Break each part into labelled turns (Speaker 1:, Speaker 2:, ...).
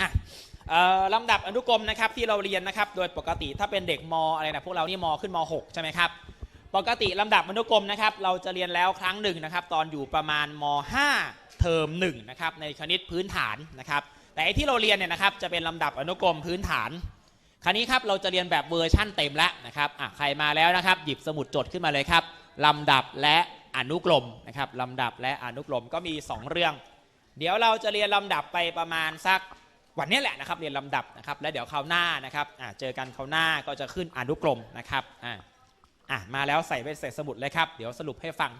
Speaker 1: อะลำดับอนุกรมนะครับที่เราเรียนนะครับ โดยปกติถ้าเป็นเด็กมอะไรนะพวกเรานี่มขึ้นม .6 ใช่ไหมครับปกติลำดับอนุกรมนะครับเราจะเรียนแล้วครั้งหนึ่งนะครับ ตอนอยู่ประมาณม 5 เทอม1นะครับในคณิตพื้นฐานนะครับ แต่ที่เราเรียนเนี่ยนะครับจะเป็นลำดับอนุกรมพื้นฐาน คราวนี้ครับเราจะเรียนแบบเวอร์ชั่นเต็มแล้วนะครับอะใครมาแล้วนะครับหยิบสมุดจดขึ้นมาเลยครับลำดับและอนุกรมนะครับลำดับและอนุกรมก็มี 2 เรื่อง เดี๋ยวเราจะเรียนลำดับไปประมาณสัก วันนี้แหละนะครับเรียนลำดับนะครับแล้วเดี๋ยวคราวหน้านะครับเจอกันคราวหน้าก็จะขึ้นอนุกรมนะครับอะมาแล้วใส่ไปใส่สมุดเลยครับเดี๋ยวสรุปให้ฟัง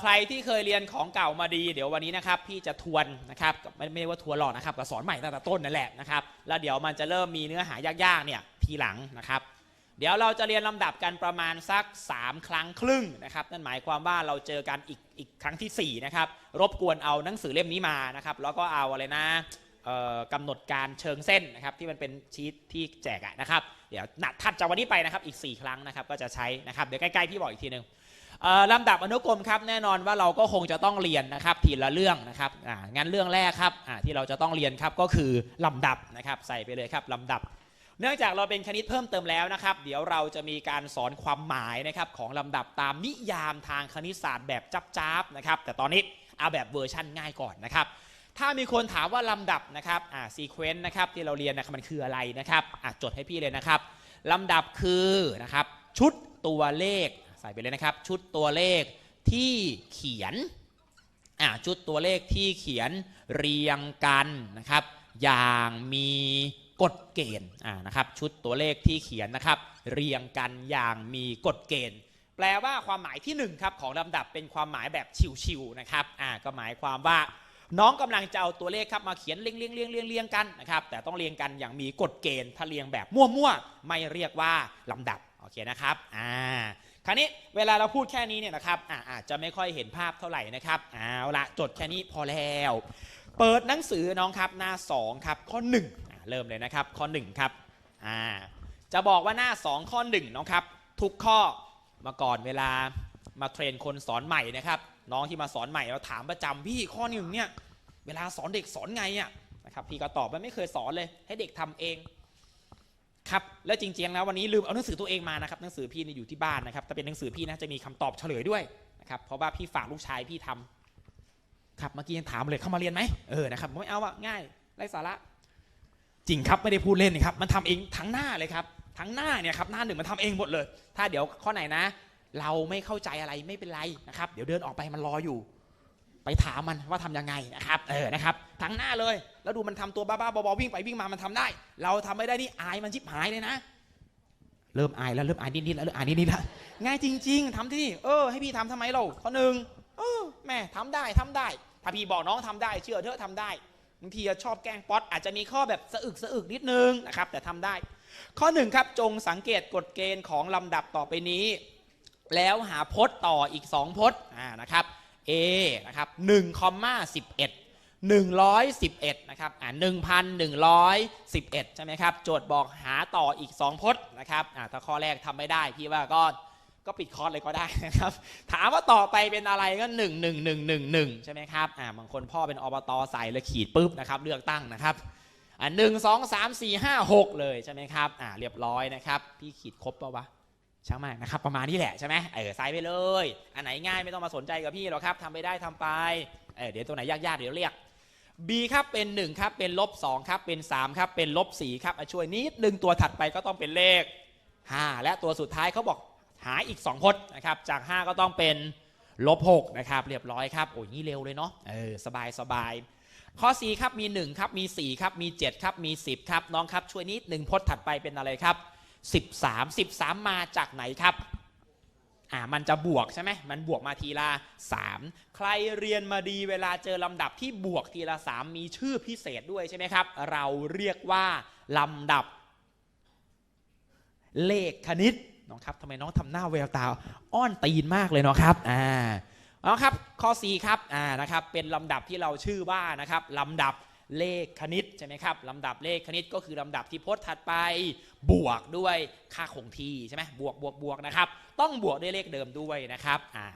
Speaker 1: ใครที่เคยเรียนของเก่ามาดี เดี๋ยววันนี้นะครับพี่จะทวนนะครับไม่ไม่ว่าทวนหรอกนะครับก็สอนใหม่ตั้งแต่ต้นนั่นแหละนะครับแล้วเดี๋ยวมันจะเริ่มมีเนื้อหายากๆเนี่ยทีหลังนะครับ เดี๋ยวเราจะเรียนลำดับกันประมาณสัก 3 ครั้งครึ่งนะครับนั่นหมายความว่าเราเจอกันอีกอีกครั้งทีสี่4นะครับรบกวนเอาหนังสือเล่มนี้มานะครับแล้วก็เอาอะไรนะ กำหนดการเชิงเส้นนะครับที่มันเป็นชีตที่แจกอะนะครับเดี๋ยวนัดถัดจากวันนี้ไปนะครับอีก 4 ครั้งนะครับก็จะใช้นะครับเดี๋ยวใกล้ๆพี่บอกอีกทีหนึ่งลำดับอนุกรมครับแน่นอนว่าเราก็คงจะต้องเรียนนะครับทีละเรื่องนะครับงั้นเรื่องแรกครับที่เราจะต้องเรียนครับก็คือลำดับนะครับใส่ไปเลยครับลำดับ เนื่องจากเราเป็นคณิตเพิ่มเติมแล้วนะครับ เดี๋ยวเราจะมีการสอนความหมายนะครับของลำดับตามนิยามทางคณิตศาสตร์แบบจับๆนะครับแต่ตอนนี้เอาแบบเวอร์ชั่นง่ายก่อนนะครับ ถ้ามีคนถามว่าลำดับนะครับอ่าซีเควนต์นะครับที่เราเรียนนะครับมันคืออะไรนะครับอะจดให้พี่เลยนะครับลำดับคือนะครับชุดตัวเลขใส่ไปเลยนะครับ ชุดตัวเลขที่เขียนอ่าชุดตัวเลขที่เขียนเรียงกันนะครับ อย่างมีกฎเกณฑ์อ่านะครับ ชุดตัวเลขที่เขียนนะครับ เรียงกันอย่างมีกฎเกณฑ์ แปลว่าความหมายที่หนึ่งครับของลำดับเป็นความหมายแบบชิวๆนะครับอ่าก็หมายความว่า น้องกำลังจะเอาตัวเลขครับมาเขียนเรียงเรียงเรียงเรียงเรียงกันนะครับแต่ต้องเรียงกันอย่างมีกฎเกณฑ์ถ้าเรียงแบบมั่วๆไม่เรียกว่าลำดับโอเคนะครับอ่าคราวนี้เวลาเราพูดแค่นี้เนี่ยนะครับอาอาจจะไม่ค่อยเห็นภาพเท่าไหร่นะครับเอาละจดแค่นี้พอแล้ว เปิดหนังสือน้องครับหน้า2ครับข้อ1อ่าเริ่มเลยนะครับข้อ1ครับอ่าจะบอกว่าหน้า 2 ข้อ1น้องครับทุกข้อมาก่อนเวลามาเทรนคนสอนใหม่นะครับ น้องที่มาสอนใหม่เราถามประจำพี่ข้อหนึ่งเนี่ยเวลาสอนเด็กสอนไงอะนะครับพี่ก็ตอบว่าไม่เคยสอนเลย ให้เด็กทำเองครับแล้วจริงๆแล้ววันนี้ลืมเอาหนังสือตัวเองมานะครับหนังสือพี่นี่อยู่ที่บ้านนะครับแต่เป็นหนังสือพี่นะจะมีคำตอบเฉลยด้วยนะครับเพราะว่าพี่ฝากลูกชายพี่ทำครับเมื่อกี้ยังถามเลยเข้ามาเรียนไหมเออนะครับไม่เอาอะง่ายไร้สาระจริงครับไม่ได้พูดเล่นนะครับมันทำเองทั้งหน้าเลยครับทั้งหน้าเนี่ยครับหน้าหนึ่งมันทำเองหมดเลย ถ้าเดี๋ยวข้อไหนนะ เราไม่เข้าใจอะไรไม่เป็นไรนะครับ เดี๋ยวเดินออกไปมันรออยู่ ไปถามมันว่าทำยังไงนะครับเออนะครับทั้งหน้าเลย แล้วดูมันทำตัวบ้าๆบอๆวิ่งไปวิ่งมามันทำได้ เราทำไม่ได้นี่อายมันชิบหายเลยนะ เริ่มอายแล้วเริ่มอายนิดๆแล้วเริ่มอายนิดๆแล้วง่ายจริง ๆทำที่เออให้พี่ทำทำไมเราข้อหนึ่งเออแม่ทำได้ทำได้ ถ้าพี่บอกน้องทำได้ เชื่อเถอะทำได้บางทีชอบแกล้งป๊อตอาจจะมีข้อแบบสะอึกสะอึกนิดนึงนะครับแต่ทำได้ ข้อหนึ่งครับจงสังเกตกฎเกณฑ์ของลำดับต่อไปนี้ แล้วหาพจน์ต่ออีก 2 พจน์อ่านะครับ A นะครับ1คอมมา11 111นะครับอ่า1,111 ใช่ไหมครับ โจทย์บอกหาต่ออีก 2 พจน์นะครับอ่าถ้าข้อแรกทำไม่ได้ พี่ว่าก็ก็ปิดคอร์สเลยก็ได้นะครับ ถามว่าต่อไปเป็นอะไรก็ 1 1 1 1 1 ใช่ไหมครับอ่าบางคนพ่อเป็นอบตใส่เลยขีดปุ๊บนะครับเลือกตั้งนะครับอ่าหนึ่งสองสามสี่ห้าหกเลยใช่ไหมครับอ่าเรียบร้อยนะครับ พี่ขีดครบปะวะ ช่างมากนะครับ ประมาณนี้แหละใช่ไหมเออใส่ไปเลย อันไหนง่ายไม่ต้องมาสนใจกับพี่หรอกครับทำไปได้ทำไปเออเดี๋ยวตัวไหนยากๆเดี๋ยวเรียก B ครับเป็น1ครับเป็นลบ2ครับเป็น3ครับเป็นลบ4ครับช่วยนิดนึงตัวถัดไปก็ต้องเป็นเลข 5 และตัวสุดท้ายเขาบอกหาอีก2พจน์นะครับจาก 5 ก็ต้องเป็นลบ6นะครับเรียบร้อยครับโอ้ยนี่เร็วเลยเนาะเออสบายสบายข้อ 4 ครับมี 1 ครับมี 4 ครับมี 7 ครับมี 10 ครับน้องครับช่วยนิดหนึ่งพจน์ถัดไปเป็นอะไรครับ 13 13 มาจากไหนครับอ่ามันจะบวกใช่ไหมมันบวกมาทีละ 3 ใครเรียนมาดีเวลาเจอลำดับที่บวกทีละ 3 มีชื่อพิเศษด้วยใช่ไหมครับ เราเรียกว่าลำดับ เลขคณิตน้องครับทำไมน้องทำหน้าแววตา อ้อนตีนมากเลยเนาะครับอ่าเอาครับข้อ 4 ครับอ่านะครับเป็นลำดับที่เราชื่อว่านะครับลำดับ เลขคณิตใช่ไหมครับลำดับเลขคณิตก็คือลำดับที่พจน์ถัดไป บวกด้วยค่าคงที่ใช่ไหมบวกบวกบวกนะครับต้องบวกด้วยเลขเดิมด้วยนะครับอ่า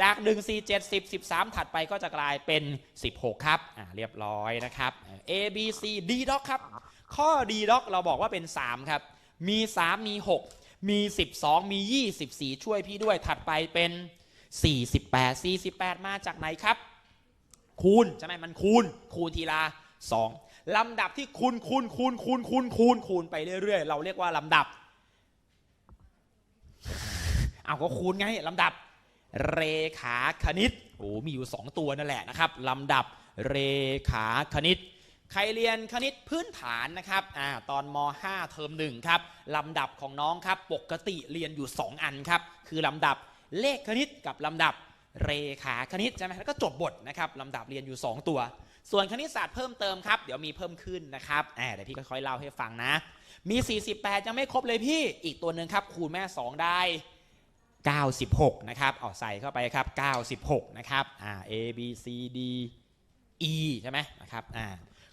Speaker 1: จาก 1 4 7 10 13 ถัดไปก็จะกลายเป็น 16 ครับเรียบร้อยนะครับ A B C D doc ครับ ข้อ D doc เราบอกว่าเป็น 3 ครับ มี 3 มี 6 มี 12 มี 24 ช่วยพี่ด้วยถัดไปเป็น 48 48 มาจากไหนครับ คูณใช่ไหมมันคูณ คูณทีละ 2ลำดับที่คูณคูณคูณคูณคูณคูณคูณไปเรื่อยๆ เราเรียกว่าลำดับเอาก็คูณไงลำดับ เรขาคณิตโอ้มีอยู่ 2 ตัวนั่นแหละนะครับลำดับเรขาคณิต ใครเรียนคณิตพื้นฐานนะครับอ่าตอนม 5 เทอมหนึ่งครับลำดับของน้องครับปกติเรียนอยู่ 2 อันครับคือลำดับเลขคณิตกับลำดับเรขาคณิตใช่ไหมแล้วก็จบบทนะครับลำดับเรียนอยู่ 2 ตัว ส่วนคณิตศาสตร์เพิ่มเติมครับ เดี๋ยวมีเพิ่มขึ้นนะครับอ่าเดี๋ยวพี่ค่อยๆเล่าให้ฟังนะ มี 48 ยังไม่ครบเลยพี่ อีกตัวหนึ่งครับ คูณแม่ 2 ได้ 96 นะครับเอาใส่เข้าไปครับ 96 นะครับอ่า A B C D E ใช่ไหมนะครับอ่า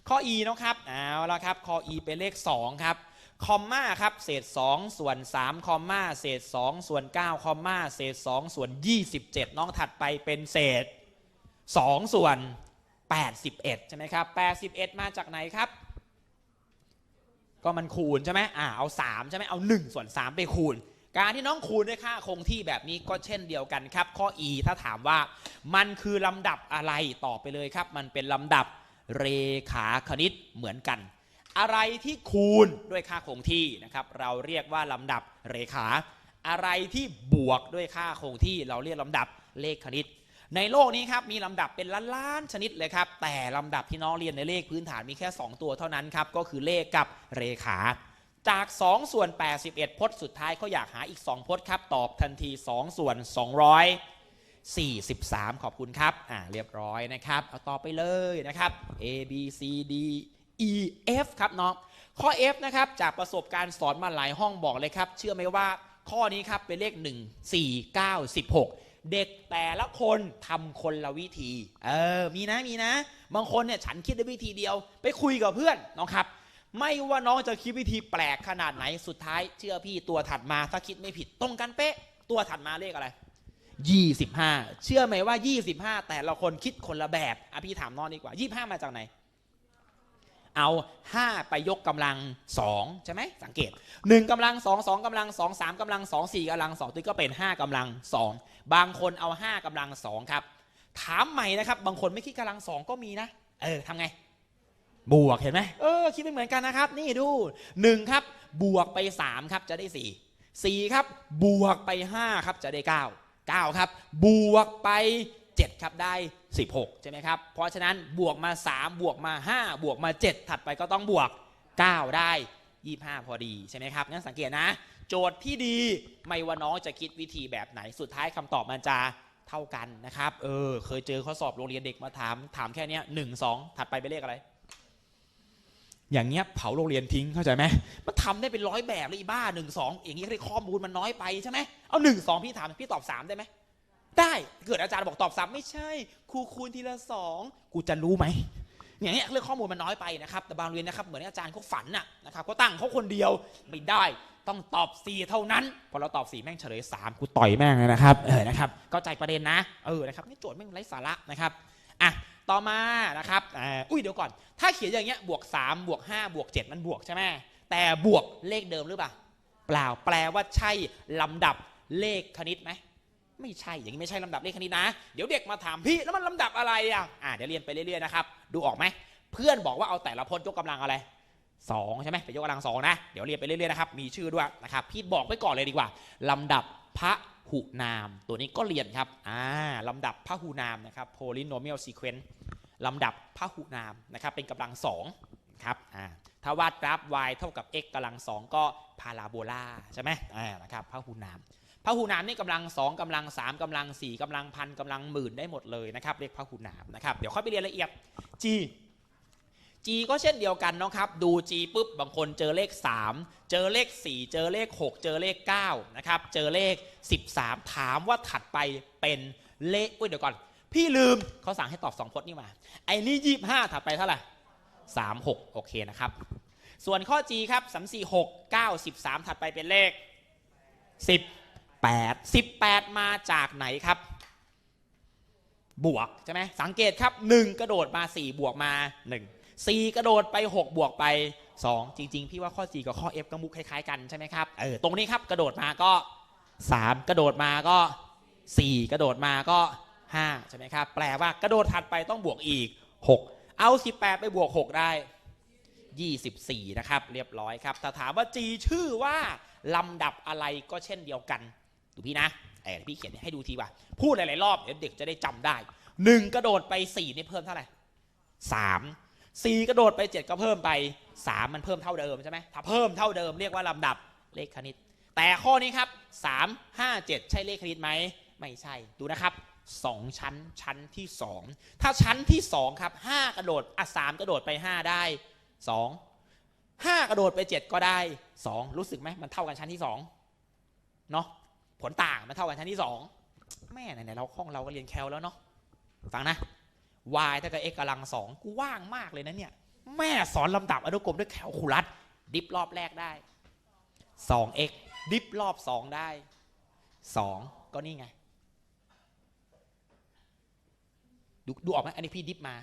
Speaker 1: ข้อ E นะครับเอาละครับ ข้อ E เป็นเลข 2 ครับ คอมมาครับ เศษ 2 ส่วน 3 คอมมาเศษ 2 ส่วน 9 คอมมาเศษ 2 ส่วน 27 น้องถัดไปเป็นเศษ 2 ส่วน 81 ใช่ไหมครับ 81 มาจากไหนครับ ก็มันคูณใช่ไหมอ่าเอา 3 ใช่ไหมเอา 1 ส่วน 3 ไปคูณ การที่น้องคูณด้วยค่าคงที่แบบนี้ก็เช่นเดียวกันครับ ข้อ e ถ้าถามว่ามันคือลำดับอะไรตอบไปเลยครับ มันเป็นลำดับเรขาคณิตเหมือนกัน อะไรที่คูณด้วยค่าคงที่นะครับ เราเรียกว่าลำดับเรขา อะไรที่บวกด้วยค่าคงที่ เราเรียกลำดับเลขคณิต ในโลกนี้ครับมีลำดับเป็นล้านๆชนิดเลยครับแต่ลำดับที่น้องเรียนในเลขพื้นฐานมีแค่ 2 ตัวเท่านั้นครับก็คือเลขกับเรขา จาก 2 ส่วน 81 พจน์สุดท้ายเขาอยากหาอีก 2 พจน์ครับตอบทันที 2 ส่วน 243 ขอบคุณครับอ่าเรียบร้อยนะครับเอาต่อไปเลยนะครับ A B C D E F ครับน้องข้อ F นะครับจากประสบการณ์สอนมาหลายห้องบอกเลยครับ เชื่อไหมว่าข้อนี้ครับเป็นเลข 1 4 9 16 เด็กแต่ละคนทำคนละวิธี เออ มีนะ มีนะ บางคนเนี่ยฉันคิดได้วิธีเดียว ไปคุยกับเพื่อนน้องครับ ไม่ว่าน้องจะคิดวิธีแปลกขนาดไหน สุดท้ายเชื่อพี่ตัวถัดมาถ้าคิดไม่ผิดตรงกันเป๊ะ ตัวถัดมาเลขอะไร25เชื่อไหมว่า25แต่ละคนคิดคนละแบบ อะพี่ถามน้องดีกว่า25มาจากไหน เอา 5 ไปยกกำลัง 2 ใช่ไหมสังเกต 1กำลัง 2 2กำลัง 2 3กำลัง 2 4กำลัง 2ตัวก็เป็น 5กำลัง 2 บางคนเอา 5กำลัง 2 ครับ ถามใหม่นะครับ บางคนไม่คิดกำลัง 2 ก็มีนะ เออทำไง บวกเห็นไหมเออ คิดไม่เหมือนกันนะครับ นี่ดู 1 ครับ บวกไป 3 ครับจะได้ 4 4 ครับ บวกไป 5 ครับจะได้ 9 9 ครับ บวกไป 7 ครับได้ 16 ใช่ไหมครับ เพราะฉะนั้นบวกมา 3 บวกมา 5 บวกมา 7 ถัดไปก็ต้องบวก 9 ได้ 25 พอดีใช่ไหมครับงั้นสังเกตนะ โจทย์ที่ดีไม่ว่าน้องจะคิดวิธีแบบไหนสุดท้ายคำตอบมันจะเท่ากันนะครับ เออ เคยเจอข้อสอบโรงเรียนเด็กมาถาม ถามแค่นี้หนึ่งสองถัดไปเป็นเลขอะไร อย่างเงี้ยเผาโรงเรียนทิ้งเข้าใจไหมมันทำได้เป็นร้อยแบบเลยบ้าหนึ่งสองอย่างงี้ยข้อมูลมันน้อยไปใช่ไหมเอาหนึ่งสองพี่ถามพี่ตอบสามได้ไหม ได้เกิดอาจารย์บอกตอบสามไม่ใช่ ครูคูณทีละสองกูจะรู้ไหมอย่างเงี้ยเรื่องข้อมูลมันน้อยไปนะครับ แต่บางเรียนนะครับเหมือนอาจารย์เขาฝันน่ะนะครับเขาตั้งเขาคนเดียวไม่ได้ต้องตอบสี่เท่านั้น พอเราตอบสี่แม่งเฉลยสามกูต่อยแม่งเลยนะครับเออนะครับเข้าใจประเด็นนะเออนะครับนี่โจทย์แม่งไร้สาระนะครับอะต่อมานะครับอ่อุ้ยเดี๋ยวก่อน ถ้าเขียนอย่างเงี้ยบวก 3 บวก 5 บวก 7 มันบวกใช่ไหมแต่บวกเลขเดิมหรือเปล่า เปล่าแปลว่าใช่ลำดับเลขคณิตไหม ไม่ใช่อย่างนี้ไม่ใช่ลำดับเลขคณิตนะ เดี๋ยวเด็กมาถามพี่แล้วมันลำดับอะไรอะอ่าเดี๋ยวเรียนไปเรื่อยๆนะครับดูออกไหมเพื่อนบอกว่าเอาแต่ละพจน์ยกกำลังอะไรสองใช่ไหมไปยกกำลังสองนะเดี๋ยวเรียนไปเรื่อยๆนะครับมีชื่อด้วยนะครับพี่บอกไว้ก่อนเลยดีกว่าลำดับพระหุนาม ตัวนี้ก็เรียนครับอ่าลำดับพระหุนามนะครับ polynomial sequence ลำดับพหุนามนะครับเป็นกำลังสองครับอ่าถ้าวาดกราฟ y เท่ากับ x กำลังสองก็พาราโบลาใช่ไหมอ่านะครับพหุนาม พหุนามนี่กำลังสองกำลังสามกำลังสี่กำลังพันกำลังหมื่นได้หมดเลยนะครับเรียกพหุนามนะครับเดี๋ยวค่อยไปเรียนละเอียด g g ก็เช่นเดียวกันนะครับดู g ปุ๊บบางคนเจอเลข 3 เจอเลข 4 เจอเลข 6 เจอเลข9นะครับเจอเลข 13 ถามว่าถัดไปเป็นเลขอุ้ยเดี๋ยวก่อน พี่ลืมเขาสั่งให้ตอบ 2 พจน์นี่มา ไอ้นี่ยี่ห้าถัดไปเท่าไหร่สามหกโอเคนะครับ ส่วนข้อ G ครับสามสี่หกเก้าสิบสามถัดไปเป็นเลขสิบ แปดสิบแปดมาจากไหนครับ บวกใช่ไหมสังเกตครับ 1 กระโดดมา 4 บวกมา 1 4 กระโดดไป 6 บวกไป 2 จริง ๆ พี่ว่าข้อ 4 กับข้อ F กับมุกคล้ายๆกันใช่ไหมครับเออตรงนี้ครับกระโดดมาก็ 3 กระโดดมาก็ 4 กระโดดมาก็ 5 ใช่ไหมครับ แปลว่ากระโดดถัดไปต้องบวกอีก 6 เอา 18 ไปบวก 6 ได้ 24 นะครับ เรียบร้อยครับ ถ้าถามว่า G ชื่อว่า ลำดับอะไรก็เช่นเดียวกัน ดูพี่นะเออพี่เขียนให้ดูทีว่า พูดหลายๆรอบเดี๋ยวเด็กจะได้จำได้1กระโดดไป4นี่เพิ่มเท่าไหร่3 4กระโดดไป7ก็เพิ่มไป3มันเพิ่มเท่าเดิมใช่ไหมถ้าเพิ่มเท่าเดิมเรียกว่าลำดับเลขคณิต แต่ข้อนี้ครับ3 5 7ใช่เลขคณิตไหมไม่ใช่ดูนะครับ2ชั้นชั้นที่2ถ้าชั้นที่2ครับ5กระโดดอะ3กระโดดไป5ได้2 5กระโดดไป7ก็ได้2รู้สึกไหมมันเท่ากันชั้นที่2เนาะ ผลต่างมันเท่ากันชั้นที่ 2 แม่ไหนๆเราห้องเราก็เรียนแคลแล้วเนาะฟังนะ y เท่ากับ x กำลังสองกูว่างมากเลยนะเนี่ย แม่สอนลำดับอนุกรมด้วยแคลคูลัส ดิฟรอบแรกได้ 2x ดิฟรอบ 2 ได้ 2 ก็นี่ไง ดูดูออกไหมอันนี้พี่ดิฟมา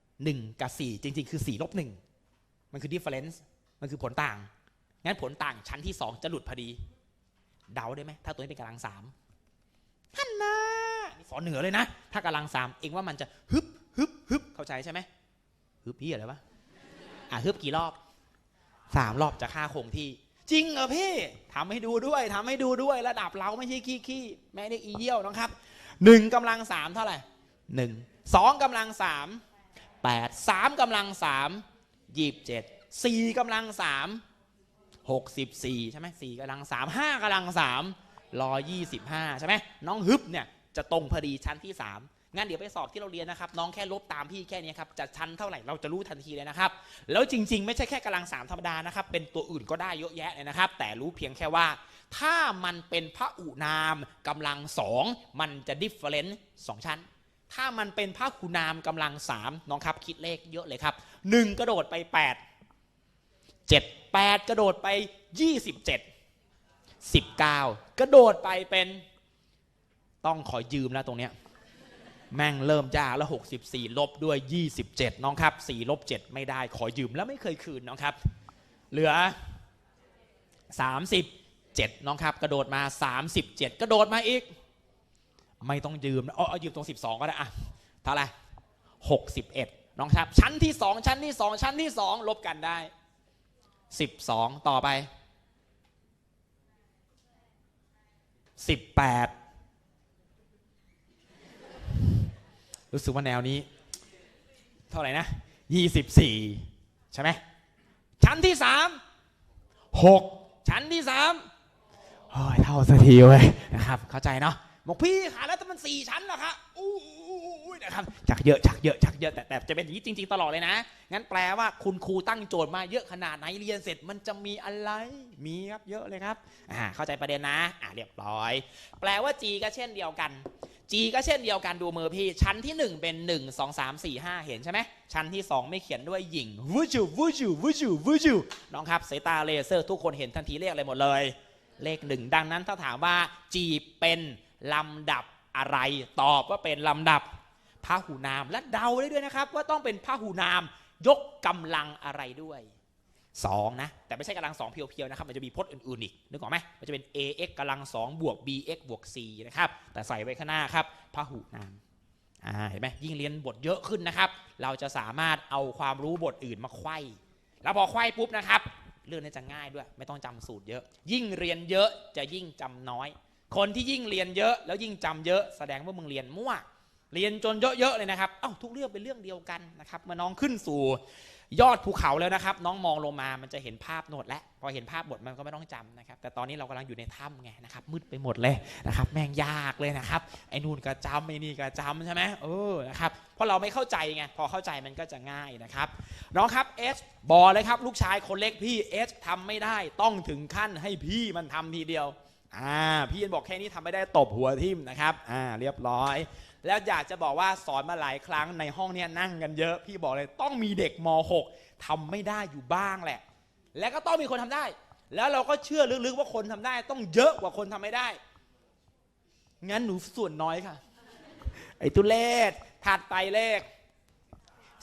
Speaker 1: 1 กับ 4 จริง ๆ คือ 4 ลบ 1 มันคือ difference มันคือผลต่าง งั้นผลต่างชั้นที่ 2 จะหลุดพอดี เดาได้ไหมถ้าตัวนี้เป็นกำลังสามฮันนานี่สอนเหนือเลยนะ ถ้ากำลังสามเองว่ามันจะฮึบฮึบฮึบเข้าใจใช่ไหมฮึบพี่อะไรวะอะฮึบกี่รอบสามรอบจะค่าคงที่ จริงเหรอพี่ทำให้ดูด้วยทำให้ดูด้วยระดับเราไม่ใช่ขี้ขี้แม่เด็กอีเยี่ยวนะครับหนึ่งกำลังสามเท่าไหร่หนึ่งสองกำลังสามแปดสามกำลังสามยี่สิบเจ็ดสี่กำลังสาม หกสิบสี่ใช่ไหมสี่กำลังสามห้ากำลังสามร้อยยี่สิบห้าใช่ไหมน้องฮึบเนี่ยจะตรงพอดีชั้นที่สามงั้นเดี๋ยวไปสอบที่เราเรียนนะครับ น้องแค่ลบตามพี่แค่นี้ครับจะชั้นเท่าไหร่เราจะรู้ทันทีเลยนะครับ แล้วจริง ๆ ไม่ใช่แค่กำลังสามธรรมดานะครับ เป็นตัวอื่นก็ได้เยอะแยะเลยนะครับ แต่รู้เพียงแค่ว่า ถ้ามันเป็นพระอุนามกำลังสองมันจะดิฟเฟ r เ n นซ์สองชั้น ถ้ามันเป็นพระคูนามกำลังสามน้องครับคิดเลขเยอะเลยครับหนึ่งกระโดดไปแเจ็ดแปดกระโดดไปยี่สิบเจ็ดสิบเก้ากระโดดไปเป็น ต้องขอยืมแล้วตรงเนี้ยแม่งเริ่มยากแล้ว 64 ลบด้วย 27 น้องครับ4ลบ7ไม่ได้ขอยืมแล้วไม่เคยคืนน้องครับ เหลือ 37 น้องครับกระโดดมา 37 กระโดดมาอีก ไม่ต้องยืมนะเอาเอายืมตรง 12 ก็ได้อะเท่าไหร่61 น้องครับ ชั้นที่ 2 ชั้นที่ 2 ชั้นที่ 2 ลบกันได้ 12 ต่อไป 18 รู้สึกว่าแนวนี้ เท่าไหร่นะ 24 ใช่ไหม ชั้นที่ 3 6 ชั้นที่3โอ้ยเท่าสักทีเว้ยนะครับ เข้าใจเนาะ บอกพี่ขาแล้วแต่มัน4ชั้นเหรอคะอู้ยนะครับชักเยอะชักเยอะชักเยอะแต่แต่จะเป็นอย่างนี้จริง ๆ ตลอดเลยนะ งั้นแปลว่าคุณครูตั้งโจทย์มาเยอะขนาดไหนเรียนเสร็จมันจะมีอะไรมีครับเยอะเลยครับอ่าเข้าใจประเด็นนะอ่าเรียบร้อย แปลว่า G ก็เช่นเดียวกัน G ก็เช่นเดียวกันดูมือพี่ ชั้นที่ 1 เป็น 1 2 3 4 5 เห็นใช่ไหมชั้นที่ 2 ไม่เขียนด้วยหญิงวูจูวูจูวูจูวูจูน้องครับสายตาเลเซอร์ทุกคนเห็นทันทีเลขอะไรหมดเลย เลขหนึ่งดังนั้นถ้าถามว่า G เป็น ลำดับอะไร ตอบว่าเป็นลำดับพหูนาม และเดาได้ด้วยนะครับ ว่าต้องเป็นพหูนามยกกำลังอะไรด้วย2นะ แต่ไม่ใช่กำลัง2เพียวๆนะครับ มันจะมีพจน์อื่นๆอีกนึกออกไหมมันจะเป็น ax กำลัง2บวก bx บวก c นะครับ แต่ใส่ไว้ข้างหน้าครับพหูนามอ่าเห็นไหมยิ่งเรียนบทเยอะขึ้นนะครับ เราจะสามารถเอาความรู้บทอื่นมาไขว้แล้วพอไขว้ปุ๊บนะครับ เรื่องนี้จะง่ายด้วย ไม่ต้องจำสูตรเยอะ ยิ่งเรียนเยอะจะยิ่งจำน้อย คนที่ยิ่งเรียนเยอะแล้วยิ่งจำเยอะแสดงว่ามึงเรียนมั่วเรียนจนเยอะๆเลยนะครับเอ้าทุกเรื่องเป็นเรื่องเดียวกันนะครับเมื่อน้องขึ้นสู่ยอดภูเขาแล้วนะครับ น้องมองลงมามันจะเห็นภาพโนดแล้วพอเห็นภาพบทมันก็ไม่ต้องจำนะครับ แต่ตอนนี้เรากำลังอยู่ในถ้ำไงนะครับมืดไปหมดเลยนะครับ แม่งยากเลยนะครับไอ้นู่นก็จำไอ้นี่ก็จำใช่ไหมเออนะครับเพราะเราไม่เข้าใจไงพอเข้าใจมันก็จะง่ายนะครับ น้องครับเอสบอกเลยครับ ลูกชายคนเล็กพี่เอสทำไม่ได้ต้องถึงขั้นให้พี่มันทำทีเดียว อ่าพี่เอ็นบอกแค่นี้ทำไม่ได้ตบหัวทิ่มนะครับอ่าเรียบร้อย แล้วอยากจะบอกว่าสอนมาหลายครั้งในห้องเนี้ยนั่งกันเยอะ พี่บอกเลยต้องมีเด็กม .6 ทำไม่ได้อยู่บ้างแหละ และก็ต้องมีคนทำได้ แล้วเราก็เชื่อลึกๆว่าคนทำได้ ต้องเยอะกว่าคนทำไม่ได้ งั้นหนูส่วนน้อยค่ะ ไอ้ตุเลศถัดไปเลข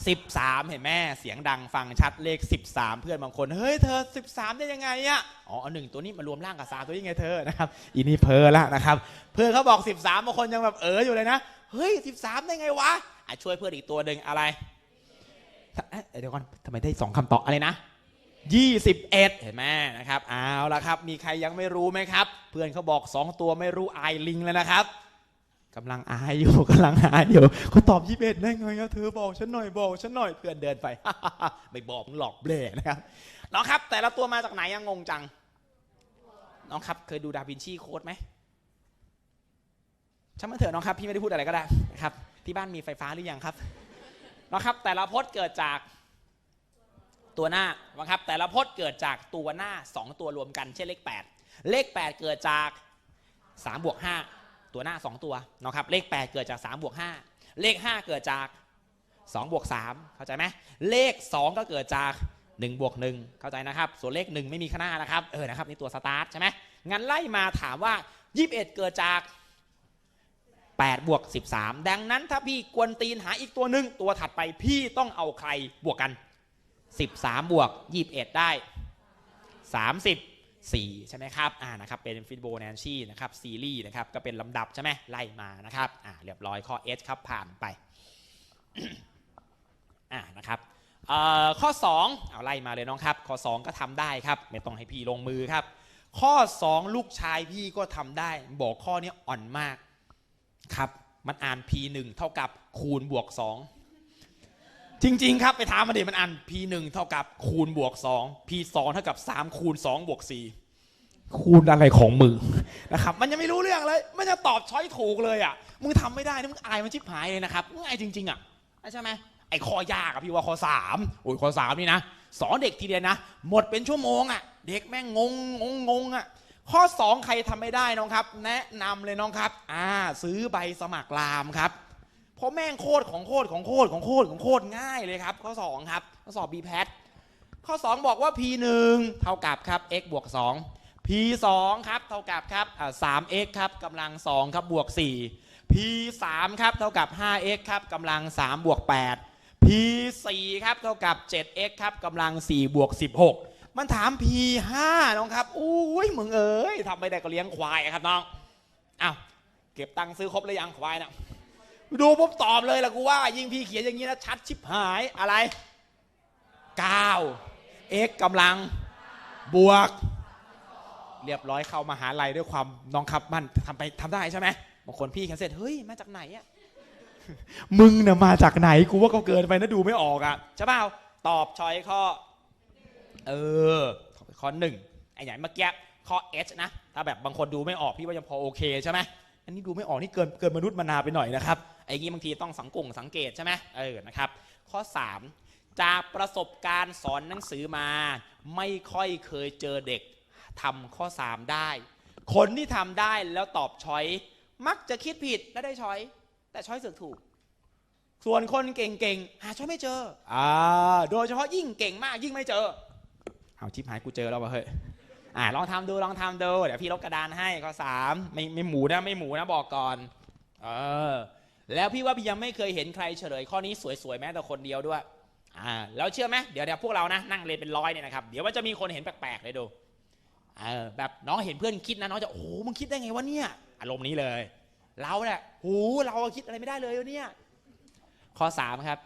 Speaker 1: 13 เห็นแม่เสียงดังฟังชัดเลข 13 เพื่อนบางคน เฮ้ยเธอ 13 ได้ยังไงอะอ๋อเอาหนึ่งตัวนี้มารวมร่างกับสามตัวนี้ไงเธอนะครับอีนี่เพอละนะครับ เพื่อนเขาบอก 13บางคนยังแบบเอออยู่เลยนะ เฮ้ย 13 ได้ไงวะอะช่วยเพื่อนอีกตัวหนึ่งอะไรเดี๋ยวก่อนทำไมได้สองคำตอบอะไรนะ21 เห็นไหมนะครับเอาละครับ มีใครยังไม่รู้ไหมครับ เพื่อนเขาบอก 2 ตัวไม่รู้ไอลิงแล้วนะครับ กำลังอายอยู่กำลังอายอยู่เขาตอบ21ได้ไงอะเธอบอกฉันหน่อยบอกฉันหน่อยเพื่อนเดินไปไม่บอกหลอกเบลนะครับน้องครับ แต่ละตัวมาจากไหนยังงงจัง น้องครับ เคยดูดาวินชีโค้ดไหมช่างมันเถอะน้องครับ พี่ไม่ได้พูดอะไรก็ได้ครับ ที่บ้านมีไฟฟ้าหรือยังครับน้องครับ แต่ละพจน์เกิดจากตัวหน้านะครับ แต่ละพจน์เกิดจากตัวหน้า 2 ตัวรวมกันเช่นเลข 8 เลข 8 เกิดจาก3บวก5 ตัวหน้า 2 ตัวนะครับเลข 8 เกิดจาก3บวก5เลข 5 เกิดจาก2บวก3เข้าใจไหมเลข 2 ก็เกิดจาก1บวก1เข้าใจนะครับ ส่วนเลข 1 ไม่มีข้างหน้านะครับเออนะครับนี่ตัวสตาร์ทใช่ไหมงั้นไล่มาถามว่า 21 เกิดจาก8บวก13 ดังนั้นถ้าพี่กวนตีนหาอีกตัวหนึ่งตัวถัดไปพี่ต้องเอาใครบวกกัน 13บวก21 ได้ 34ใช่ไหมครับอ่านะครับเป็นฟิโบนัชชีนะครับซีรีส์นะครับก็เป็นลำดับใช่ไหมไล่มานะครับอ่าเรียบร้อยข้อ S ครับผ่านไปอ่านะครับเอ่อข้อ 2 เอาไล่มาเลยน้องครับ ข้อ 2 ก็ทำได้ครับ ไม่ต้องให้พี่ลงมือครับ ข้อ 2 ลูกชายพี่ก็ทำได้ บอกข้อนี้อ่อนมากครับ มันอ่าน P1 เท่ากับคูณบวก 2 จริง ๆ ครับไปถามมาดิมันอ่าน P1 เท่ากับคูณบวก 2 P2 เท่ากับ 3 คูณ 2 บวก 4 คูณอะไรของมึงนะครับ มันยังไม่รู้เรื่องเลย มันจะตอบช้อยถูกเลยอะมึงทำไม่ได้นะมึงอายมันชิบหายเลยนะครับมึงอายจริง ๆ อะใช่ไหมไอ้ข้อยากอะพี่ว่าข้อ3โอ้ยข้อ3นี่นะสอนเด็กทีเดียวนะ หมดเป็นชั่วโมงอะเด็กแม่งงงงงงงอะข้อ 2 ใครทำไม่ได้น้องครับ แนะนำเลยน้องครับ อ่า ซื้อใบสมัครรามครับ เพราะแม่งโคตรของโคตรของโคตรของโคตรของโคตรง่ายเลยครับ ข้อ 2 ครับข้อสอบ b p a t ข้อ 2 บอกว่า p 1เท่ากับครับ x บวก 2 p 2ครับเท่ากับครับอ่า 3x ครับกำลัง 2 ครับบวก 4 p 3ครับเท่ากับ 5x ครับกำลัง 3 บวก 8 p 4ครับเท่ากับ 7x ครับกำลัง 4 บวก 16 มันถาม p 5น้องครับอุ้ยมึงเอ้ยทำไม่ได้ก็เลี้ยงควายครับน้องอ้าวเก็บตังค์ซื้อครบหรือยังควายน่ะ ดูปุ๊บตอบเลยล่ะกูว่า ยิ่งพี่เขียนอย่างนี้นะชัดชิบหายอะไร 9 x กำลัง บวก เรียบร้อยเข้ามหาลัยด้วยความน้องครับมันทำไปทำได้ใช่ไหมบางคนพี่เขียนเสร็จเฮ้ยมาจากไหนอะมึงเนี่ยมาจากไหนกูว่าก็เกินไปนะดูไม่ออกอะใช่เปล่าตอบชอยข้อเออข้อหนึ่งไอ้อย่างเมื่อกี้ข้อ H นะ ถ้าแบบบางคนดูไม่ออกพี่ว่ายังพอโอเคใช่ไหมอันนี้ดูไม่ออกนี่เกินเกินมนุษย์มนาไปหน่อยนะครับ ไอ้งี้บางทีต้องสังกงสังเกตใช่ไหมเออนะครับ ข้อ 3 จากประสบการณ์สอนหนังสือมา ไม่ค่อยเคยเจอเด็กทำข้อ 3 ได้ คนที่ทำได้แล้วตอบช้อย มักจะคิดผิดและได้ช้อย แต่ช้อยเสือกถูก ส่วนคนเก่งๆหาช้อยไม่เจออ่าโดยเฉพาะยิ่งเก่งมากยิ่งไม่เจอเอาชิปหายกูเจอแล้ววะเฮ้ยอ่าลองทำดูลองทำดู เดี๋ยวพี่ลบกระดานให้ข้อสามไม่ไม่หมูนะไม่หมูนะบอกก่อน เออ แล้วพี่ว่าพี่ยังไม่เคยเห็นใครเฉลยข้อนี้สวยๆแม้แต่คนเดียวด้วยอ่าแล้วเชื่อไหมเดี๋ยวเดี๋ยวพวกเรานะนั่งเรียนเป็นร้อยเนี่ยนะครับเดี๋ยวมันจะมีคนเห็นแปลกๆเลยดูเออแบบน้องเห็นเพื่อนคิดนะน้องจะโอ้โหมึงคิดได้ไงวะเนี่ยอารมณ์นี้เลย เราเนี่ยโหเราคิดอะไรไม่ได้เลยเนี่ยข้อสามครับ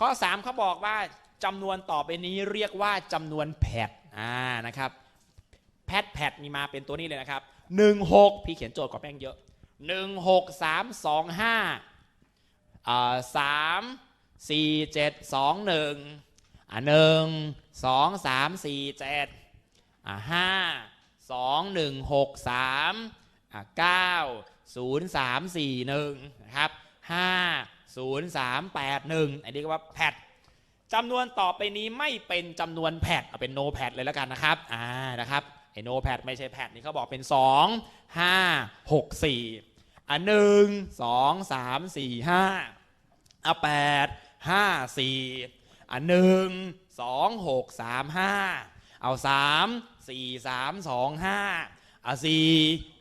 Speaker 1: ข้อ3เขาบอกว่าจำนวนต่อไปนี้เรียกว่าจำนวนแพดอ่านะครับแพดแพดมีมาเป็นตัวนี้เลยนะครับ 16 พี่เขียนโจทย์ก่อนแป้งเยอะ หนึ่งหกสามสองห้าสามสี่เจ็ดสองหนึ่งหนึ่งสองสามสี่เจ็ดห้าสองหนึ่งหกสามเก้าศูนย์สามสี่หนึ่งนะครับห้าศูนย์สามแปดหนึ่งอันนี้ก็ว่าแพทจำนวนต่อไปนี้ไม่เป็นจำนวนแพทเอาเป็นโนแพทเลยแล้วกันนะครับอ่านะครับไอโนแพดไม่ใช่แพดนี่เขาบอกเป็นสองห้าหกสี่ อะหนึ่งสองสามสี่ห้าอะแปดห้าสี่อะหนึ่งสองหกสามห้าเอาสามสี่สามสองห้าอะสี่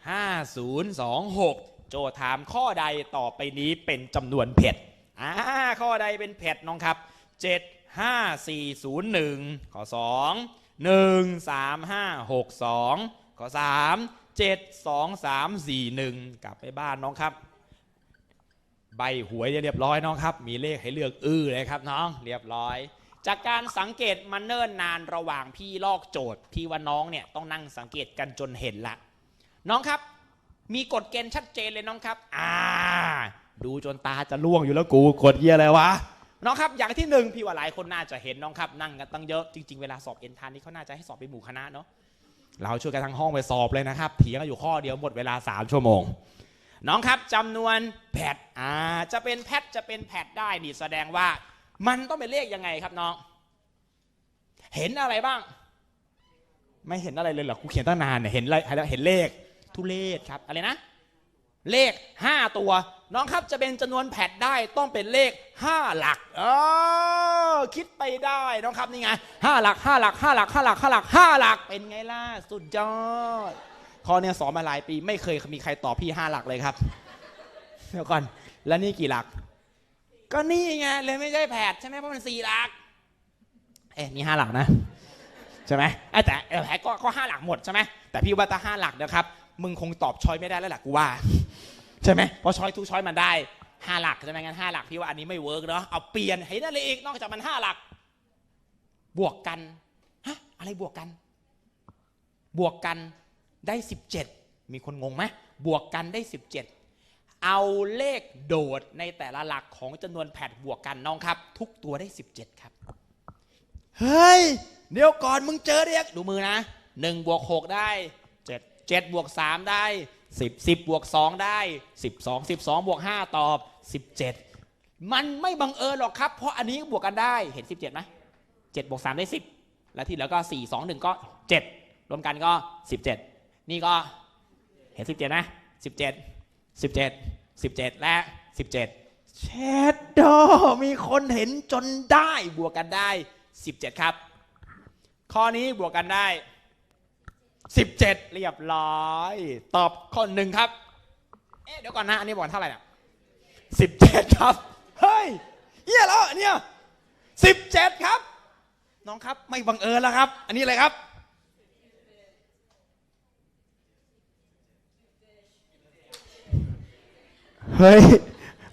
Speaker 1: ห้าศูนย์สองหกโจทย์ถามข้อใดต่อไปนี้เป็นจำนวนเผ็ดอ่าข้อใดเป็นเผ็ดน้องครับ7 5 4 0 1ข้อ2 1 3 5 6 2ข้อ3 7 2 3 4 1 กลับไปบ้านน้องครับ ใบหวยเรียบร้อยน้องครับ มีเลขให้เลือกอื้อเลยครับน้องเรียบร้อย จากการสังเกตมาเนิ่นนานระหว่างพี่ลอกโจทย์พี่ว่าน้องเนี่ยต้องนั่งสังเกตกันจนเห็นละ น้องครับ มีกฎเกณฑ์ชัดเจนเลยน้องครับ อ่า ดูจนตาจะล่วงอยู่แล้วกูกดเยี่ยอะไรวะน้องครับอย่างที่หนึ่งพี่ว่าหลายคนน่าจะเห็นน้องครับ นั่งกันตั้งเยอะจริงๆเวลาสอบเอ็นทานนี่เขาน่าจะให้สอบเป็นหมู่คณะเนาะ เราช่วยกันทั้งห้องไปสอบเลยนะครับเถียงกันอยู่ข้อเดียวหมดเวลา 3 ชั่วโมง น้องครับจำนวนแพทอ่าจะเป็นแพทจะเป็นแพทได้นี่แสดงว่า มันต้องเป็นเลขยังไงครับน้อง เห็นอะไรบ้าง ไม่เห็นอะไรเลยเหรอกูเขียนตั้งนานเนี่ยเห็นอะไรเห็นเลข ทุเลศครับอะไรนะ เลข 5 ตัว น้องครับจะเป็นจำนวนแพทได้ต้องเป็นเลข 5 หลักเออคิดไปได้น้องครับนี่ไงห้าหลักห้าหลักห้าหลักห้าหลักห้าหลักห้าหลักเป็นไงล่ะสุดยอดข้อเนี้ยสอนมาหลายปี ไม่เคยมีใครตอบพี่ห้าหลักเลยครับเดี๋ยวก่อนแล้วนี่กี่หลัก ก็นี่ไงเลยไม่ใช่แพทใช่ไหมเพราะมันสี่หลัก เอ๊ะนี่ห้าหลักนะใช่ไหมเอ้แต่แพ้ก็ก็ห้าหลักหมดใช่ไหมแต่พี่ว่าถ้าห้าหลักนะครับมึงคงตอบชอยไม่ได้แล้วแหละกูว่า ใช่ไหมเพราะช้อยทุกช้อยมันได้ห้าหลักใช่ไหมงั้นห้าหลักพี่ว่าอันนี้ไม่เวิร์กเนาะเอาเปลี่ยนให้นั่นเลยอีกนอกจากมันห้าหลัก บวกกันฮะอะไรบวกกัน บวกกันได้17มีคนงงไหมบวกกันได้17เอาเลขโดดในแต่ละหลักของจำนวนแพทบวกกันน้องครับ ทุกตัวได้17ครับเฮ้ยเดี๋ยวก่อนมึงเจอเรียกดูมือนะ1บวก6ได้7 7บวก3ได้ 10 10บวก2ได้ 12 12บวก5ตอบ 17 มันไม่บังเอิญหรอกครับ เพราะอันนี้บวกกันได้เห็น 17ไหม7บวก3ได้ 10 แล้วที่เหลือก็ 4 2 1 ก็ 7 รวมกันก็ 17 นี่ก็เห็น 17นะ17 17 17 และ 17 เชดโดมีคนเห็นจนได้บวกกันได้ 17 ครับ ข้อนี้บวกกันได้ 17 เรียบร้อย ตอบข้อหนึ่งครับ เอ๊ะเดี๋ยวก่อนนะอันนี้บอกเท่าไหร่น่ะ17 ครับ เฮ้ยเยี่ยแล้วอันเนี่ย17 ครับ น้องครับไม่บังเอิญแล้วครับ อันนี้อะไรครับเฮ้ย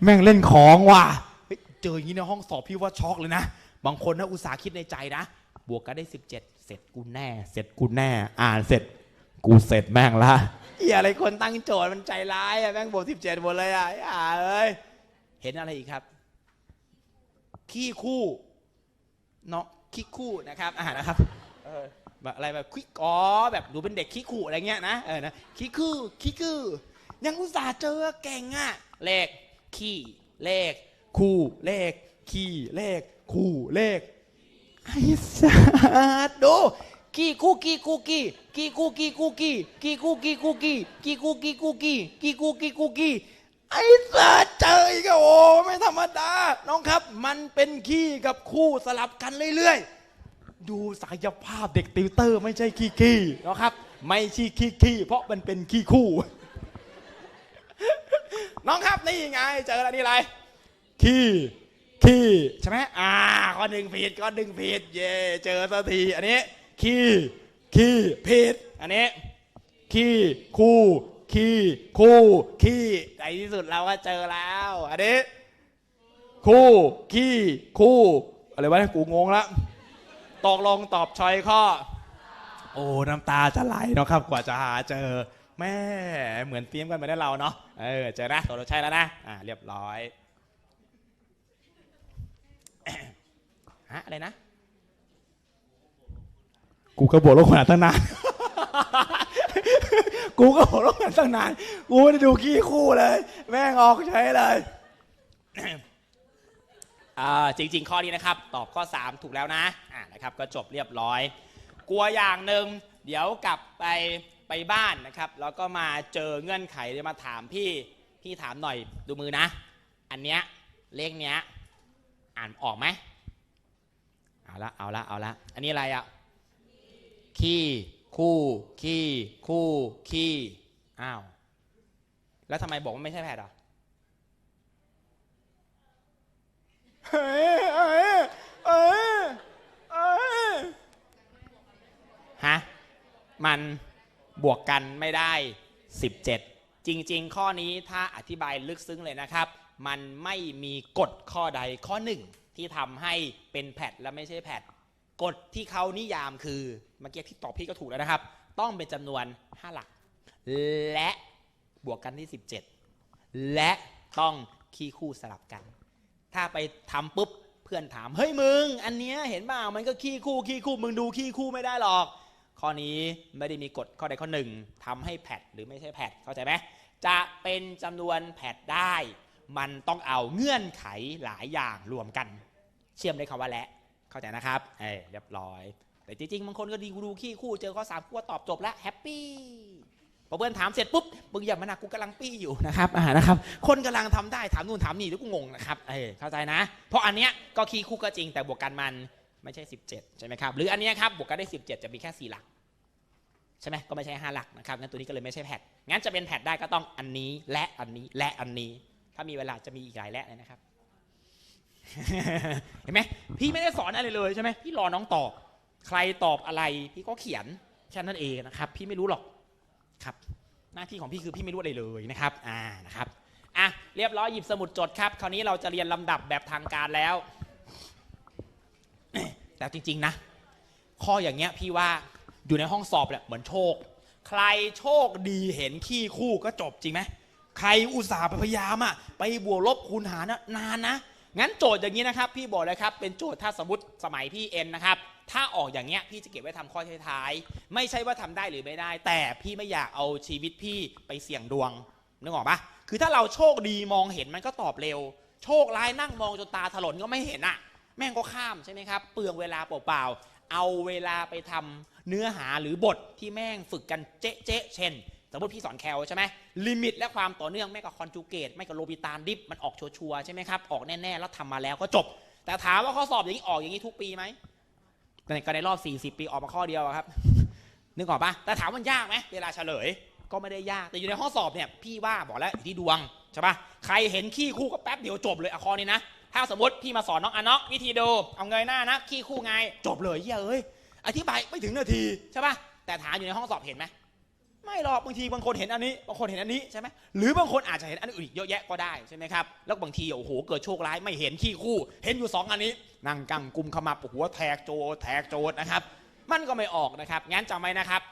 Speaker 1: แม่งเล่นของว่ะเฮ้ยเจออย่างนี้ในห้องสอบพี่ว่าช็อกเลยนะ บางคนนะอุตส่าห์คิดในใจนะ บวกกันได้ 17 เสร็จกูแน่ เสร็จกูแน่ อ่านเสร็จ กูเสร็จแม่งละเฮียอะไรคนตั้งโจทย์มันใจร้ายอะแม่งบวก17หมดเลยอะอ่าเอ้ยเห็นอะไรอีกครับ ขี้คู่เนาะขี้คู่นะครับอ่านะครับเออแบบอะไรแบบขี้อ๋อแบบดูเป็นเด็กขี้ขู่อะไรเงี้ยนะเออนะขี้คู่ขี้คู่ยังอุตส่าห์เจอเก่งอะเลขขี้เลขคู่เลขขี้เลขคู่เลข ไอ้สัสดูกี่คู่กี่คู่กี่กี่คู่กี่คู่กี่กี่คู่กี่คู่กี่กี่คู่กี่คู่กี่กี่คู่กี่คู่กี่ไอ้สัสเจออีกโอ้ไม่ธรรมดา น้องครับ มันเป็นขี้กับคู่สลับกันเรื่อยๆ ดูศักยภาพเด็กติวเตอร์ไม่ใช่ขี้ขี้นะครับ ไม่ใช่ขี้ขี้เพราะมันเป็นขี้คู่ น้องครับนี่ไงเจอแล้วนี่อะไรขี้ ขี้ใช่ไหมอ่าข้อหนึ่งผิดข้อหนึ่งผิดเย่เจอสักทีอันนี้ขี้ขี้ผิดอันนี้ขี้คู่ขี้คู่ขี้ในที่สุดเราก็เจอแล้วอันนี้คู่ขี้คู่อะไรวะเนี่ยกูงงละตกลงตอบชอยข้อ โอ้น้ำตาจะไหลเนาะครับกว่าจะหาเจอแม่เหมือนเตรียมกันมาได้เราเนาะเออเจอนะตัวเราใช่แล้วนะอ่าเรียบร้อย ฮะอะไรนะ กูก็บวกลบขนาดตั้งนาน กูก็บวกลบขนาดตั้งนาน กูไม่ได้ดูขี้คู่เลย แม่งออกใช้เลย อ่าจริง ๆ ข้อนี้นะครับ ตอบข้อ 3 ถูกแล้วนะอ่านะครับ ก็จบเรียบร้อย กลัวอย่างหนึ่งเดี๋ยวกลับไปไปบ้านนะครับ แล้วก็มาเจอเงื่อนไขจะมาถามพี่ พี่ถามหน่อยดูมือนะ อันเนี้ยเลขเนี้ย อ่านออกไหม เอาละเอาละเอาละอันนี้อะไรอะขี้คู่ขี้คู่ขี้อ้าวแล้วทำไมบอกว่าไม่ใช่แพทย์อะฮะมันบวกกันไม่ได้ 17 จริง ๆ ข้อนี้ถ้าอธิบายลึกซึ้งเลยนะครับ มันไม่มีกฎข้อใดข้อหนึ่ง ที่ทำให้เป็นแพทและไม่ใช่แพทกฎที่เขานิยามคือเมื่อกี้พี่ตอบพี่ก็ถูกแล้วนะครับ ต้องเป็นจำนวน 5 หลัก และบวกกันที่ 17 และต้องคีย์คู่สลับกัน ถ้าไปทำปุ๊บเพื่อนถามเฮ้ยมึง อันเนี้ยเห็นเปล่ามันก็ขี้คู่ขี้คู่มึงดูขี้คู่ไม่ได้หรอก ข้อนี้ไม่ได้มีกฎข้อใดข้อหนึ่งทำให้แพทหรือไม่ใช่แพทเข้าใจไหมจะเป็นจำนวนแพทได้ มันต้องเอาเงื่อนไขหลายอย่างรวมกัน เชื่อมด้วยคำว่าและเข้าใจนะครับเออเรียบร้อย แต่จริงๆบางคนก็ดีกูดูขี้คู่เจอข้อสามกูก็ตอบจบแล้วแฮปปี้พอเพื่อนถามเสร็จปุ๊บมึงอย่ามานะกูกำลังปี้อยู่นะครับอ่านะครับ คนกำลังทำได้ถามนู่นถามนี่แล้วกูงงนะครับเออเข้าใจนะ เพราะอันเนี้ยก็ขี้คู่ก็จริงแต่บวกกันมันไม่ใช่ 17 ใช่ไหมครับ หรืออันเนี้ยครับบวกกันได้ 17 จะมีแค่ 4 หลัก ใช่ไหมก็ไม่ใช่ 5 หลักนะครับงั้นตัวนี้ก็เลยไม่ใช่แพทงั้นจะเป็นแพทได้ก็ต้องอันนี้และอันนี้และอันนี้ ถ้ามีเวลาจะมีอีกหลายและเลยนะครับ เห็นไหมพี่ไม่ได้สอนอะไรเลยใช่ไหมพี่รอน้องตอบ ใครตอบอะไรพี่ก็เขียนแค่นั้นเองนะครับ พี่ไม่รู้หรอกครับ หน้าที่ของพี่คือพี่ไม่รู้อะไรเลยนะครับ อ่านะครับอะเรียบร้อยหยิบสมุดจดครับ คราวนี้เราจะเรียนลำดับแบบทางการแล้ว แต่จริง ๆ นะ ข้ออย่างเงี้ยพี่ว่าอยู่ในห้องสอบแหละเหมือนโชค ใครโชคดีเห็นขี้คู่ก็จบจริงไหมใครอุตส่าห์พยายามอะไปบวกลบคูณหารนะนานนะ งั้นโจทย์อย่างนี้นะครับ พี่บอกเลยครับ เป็นโจทย์ถ้าสมมติสมัยพี่เอ็นนะครับ ถ้าออกอย่างเงี้ยพี่จะเก็บไว้ทำข้อท้ายๆไม่ใช่ว่าทำได้หรือไม่ได้ แต่พี่ไม่อยากเอาชีวิตพี่ไปเสี่ยงดวงนึกออกปะคือถ้าเราโชคดีมองเห็นมันก็ตอบเร็ว โชคร้ายนั่งมองจนตาถลนก็ไม่เห็นอะแม่งก็ข้ามใช่ไหมครับ เปลืองเวลาเปล่าๆเอาเวลาไปทำเนื้อหาหรือบทที่แม่งฝึกกันเจ๊ะเจ๊ะเช่น สมมติพี่สอนแคลใช่ไหมลิมิตและความต่อเนื่องไม่กับคอนจูเกตไม่กับโลบิตานดิฟมันออกชัวร์ใช่ไหมครับออกแน่ๆแล้วทำมาแล้วก็จบ แต่ถามว่าข้อสอบอย่างนี้ออกอย่างนี้ทุกปีไหมในก็ในรอบ 40 ปีออกมาข้อเดียวครับนึกออกปะแต่ถามมันยากไหมเวลาเฉลย ก็ไม่ได้ยากแต่อยู่ในห้องสอบเนี่ยพี่ว่าบอกแล้วอยู่ที่ดวงใช่ปะใครเห็นขี้คู่ก็แป๊บเดียวจบเลยอะข้อนี้นะถ้าสมมติพี่มาสอนน้องอะน็อกวิธีดูเอาเงยหน้านะขี้คู่ไงจบเลยเหี้ยเอ้ยอธิบายไม่ถึงนาทีใช่ปะแต่ถามอยู่ในห้องสอบเห็นไหม ไม่หรอกบางทีบางคนเห็นอันนี้บางคนเห็นอันนี้ใช่ไหมหรือบางคนอาจจะเห็นอันอื่นเยอะแยะก็ได้ใช่ไหมครับแล้วบางทีโอ้โหเกิดโชคร้ายไม่เห็นขี้คู่ เห็นอยู่สองอันนี้นั่งกังกุมขมับหัวแทกโจแทกโจนะครับมันก็ไม่ออกนะครับงั้นจำไว้นะครับ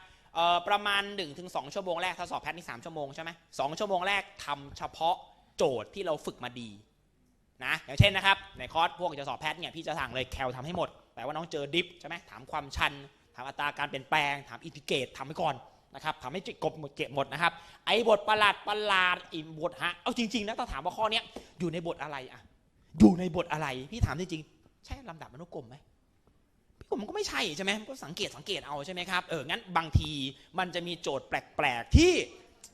Speaker 1: ประมาณ 1-2 ชั่วโมงแรกถ้าสอบแพทย์นี่3ชั่วโมงใช่ไหมสองชั่วโมงแรกทำเฉพาะโจทย์ที่เราฝึกมาดีนะอย่างเช่นนะครับในคอร์สพวกจะสอบแพทย์เนี่ยพี่จะสั่งเลยแคลทำให้หมดแต่ว่าน้องเจอดิฟใช่ไหมถามความชัน ถามอัตราการเปลี่ยนแปลงถามอินทิเกรตทำไปก่อน นะครับทำให้จิตกบหมดเก็บหมดนะครับ ไอ้บทประหลาดประหลาดอิมบทฮะเอาจริงๆนะถ้าถามว่าข้อเนี้ยอยู่ในบทอะไรอะอยู่ในบทอะไรพี่ถามจริงๆใช่ลำดับมนุกรมไหมพี่ผมมันก็ไม่ใช่ใช่ไหมก็สังเกตสังเกตเอาใช่ไหมครับเอองั้นบางทีมันจะมีโจทย์แปลกๆ ที่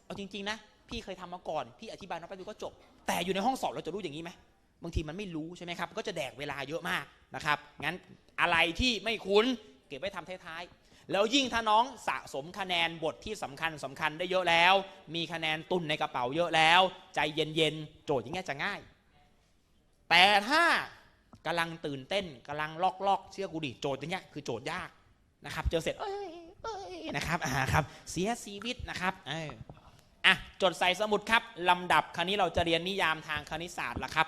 Speaker 1: เอาจริงๆนะพี่เคยทำมาก่อนพี่อธิบายน้องไปดูก็จบ แต่อยู่ในห้องสอบเราจะรู้อย่างนี้ไหมบางทีมันไม่รู้ใช่ไหมครับ ก็จะแดกเวลาเยอะมากนะครับ งั้นอะไรที่ไม่คุ้น เก็บไว้ทำท้ายๆ แล้วยิ่งถ้าน้องสะสมคะแนนบทที่สำคัญสำคัญได้เยอะแล้ว มีคะแนนตุนในกระเป๋าเยอะแล้ว ใจเย็นๆ โจทย์อย่างเงี้ยจะง่าย แต่ถ้ากำลังตื่นเต้นกำลังลอกลอกๆเชื่อกูดิโจทย์อย่างเงี้ยคือโจทย์ยากนะครับ เจอเสร็จเอ้ยเอ้ยนะครับอ่าครับ เสียชีวิตนะครับเอออะจดใส่สมุดครับลำดับคราวนี้เราจะเรียนนิยามทางคณิตศาสตร์ละครับ